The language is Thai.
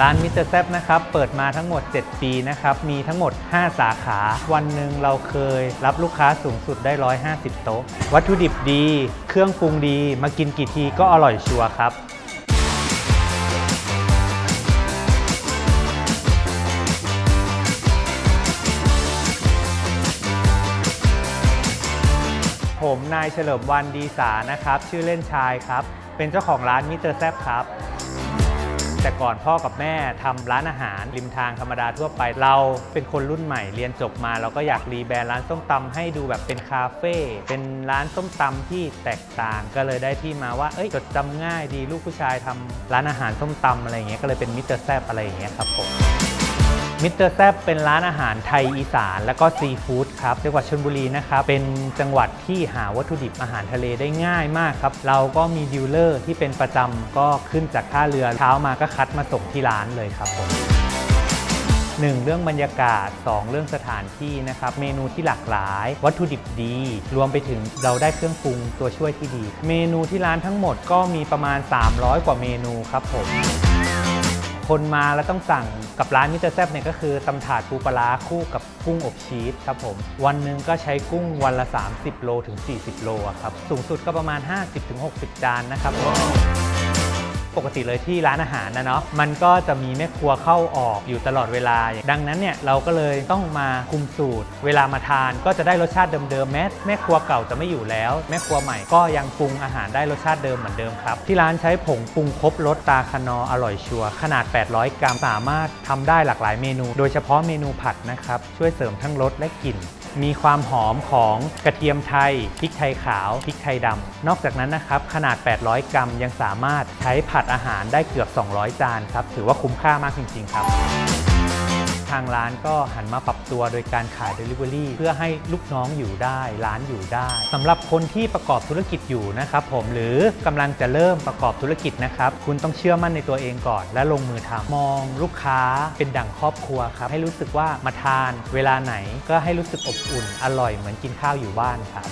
ร้านมิสเตอร์แซนะครับเปิดมาทั้งหมด 7 ปีนะครับมีทั้งหมด 5 สาขา วันหนึ่งเราเคยรับลูกค้าสูงสุดได้ 150 โต๊ะ วัตถุดิบดี เครื่องปรุงดีมากินกี่ทีก็อร่อยชัวร์ครับผมนายเฉลิมวันดีสานะครับ ชื่อเล่นชายครับ เป็นเจ้าของร้านมิสเตอร์แซบครับ แต่ก่อนพ่อกับแม่ทำร้านอาหารริมทางธรรมดาทั่วไป เราเป็นคนรุ่นใหม่เรียนจบมา เราก็อยากรีแบรนด์ร้านส้มตำให้ดูแบบเป็นคาเฟ่เป็นร้านส้มตำที่แตกต่างก็เลยได้ที่มาว่าเอ้ยจดจำง่ายดีลูกผู้ชายทำร้านอาหารส้มตำอะไรเงี้ยก็เลยเป็นมิสเตอร์แซบอะไรอย่างเงี้ยครับผม มิสเตอร์แซบเป็นร้านอาหารไทยอีสาน และก็ซีฟู้ดครับจังหวัดชลบุรีนะครับ เป็นจังหวัดที่หาวัตถุดิบอาหารทะเลได้ง่ายมากครับ เราก็มีดีลเลอร์ที่เป็นประจำก็ขึ้นจากท่าเรือเช้ามาก็คัดมาส่งที่ร้านเลยครับผมหนึ่งเรื่องบรรยากาศ 2 เรื่องสถานที่นะครับ เมนูที่หลากหลาย วัตถุดิบดี รวมไปถึงเราได้เครื่องปรุงตัวช่วยที่ดี เมนูที่ร้านทั้งหมดก็มีประมาณ 300 กว่าเมนูครับผม คนมาแล้วต้องสั่งกับร้านมิสเตอร์แซบเนี่ยก็คือตำถาดปูปลาร้าคู่กับกุ้งอบชีสครับผมวันหนึ่งก็ใช้กุ้งวันละ 30 โลถึง 40 โลครับสูงสุดก็ประมาณ 50-60 จานนะครับ ปกติเลยที่ร้านอาหารนะเนาะมันก็จะมีแม่ครัวเข้าออกอยู่ตลอดเวลา ดังนั้นเนี่ยเราก็เลยต้องมาคุมสูตร เวลามาทานก็จะได้รสชาติเดิมๆแม้แม่ครัวเก่าจะไม่อยู่แล้ว แม่ครัวใหม่ก็ยังปรุงอาหารได้รสชาติเดิมเหมือนเดิมครับ ที่ร้านใช้ผงปรุงครบรสตาคานออร่อยชัวขนาด 800 กรัมสามารถทำได้หลากหลายเมนู โดยเฉพาะเมนูผัดนะครับช่วยเสริมทั้งรสและกลิ่น มีความหอมของกระเทียมไทยพริกไทยขาวพริกไทยดำนอกจากนั้นนะครับขนาด 800 กรัมยังสามารถใช้ผัดอาหารได้เกือบ 200 จานครับถือว่าคุ้มค่ามากจริง ๆ ครับ ทางร้านก็หันมาปรับตัวโดยการขาย Delivery เพื่อให้ลูกน้องอยู่ได้ ร้านอยู่ได้สำหรับคนที่ประกอบธุรกิจอยู่นะครับผมหรือกำลังจะเริ่มประกอบธุรกิจนะครับคุณต้องเชื่อมั่นในตัวเองก่อน และลงมือทำมองลูกค้าเป็นดั่งครอบครัวครับให้รู้สึกว่ามาทาน เวลาไหนก็ให้รู้สึกอบอุ่น อร่อยเหมือนกินข้าวอยู่บ้านครับ